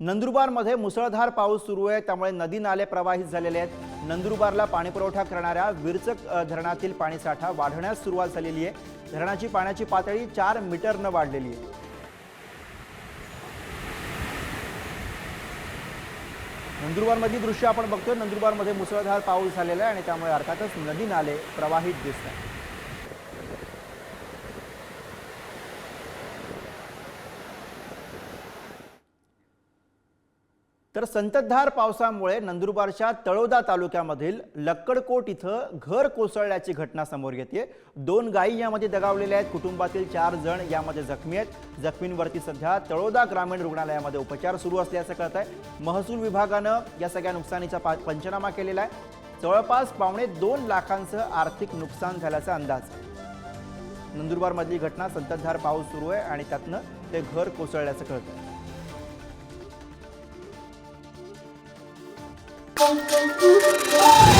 नंदुरबारमध्ये मुसळधार पाऊस सुरू आहे. त्यामुळे नदी नाले प्रवाहित झालेले आहेत. नंदुरबारला पाणीपुरवठा करणाऱ्या विरचक धरणातील पाणीसाठा वाढण्यास सुरुवात झालेली आहे. धरणाची पाण्याची पातळी चार मीटरनं वाढलेली आहे. नंदुरबारमधली दृश्य आपण बघतोय. नंदुरबारमध्ये मुसळधार पाऊस झालेला आहे आणि त्यामुळे अर्थातच नदी नाले प्रवाहित दिसत आहेत. तर संततधार पावसामुळे नंदुरबारच्या तळोदा तालुक्यामधील लक्कडकोट इथं घर कोसळल्याची घटना समोर येते. दोन गायी यामध्ये दगावलेल्या आहेत. कुटुंबातील चार जण यामध्ये जखमी आहेत. जखमींवरती सध्या तळोदा ग्रामीण रुग्णालयामध्ये उपचार सुरू असल्याचं कळत आहे महसूल विभागानं या सगळ्या नुकसानीचा पा- पंचनामा केलेला आहे. जवळपास पावणे दोन लाखांचं आर्थिक नुकसान झाल्याचा अंदाज. नंदुरबारमधली घटना संततधार पाऊस सुरू आहे आणि त्यातनं ते घर कोसळल्याचं कळत Bom, bom, bom, bom.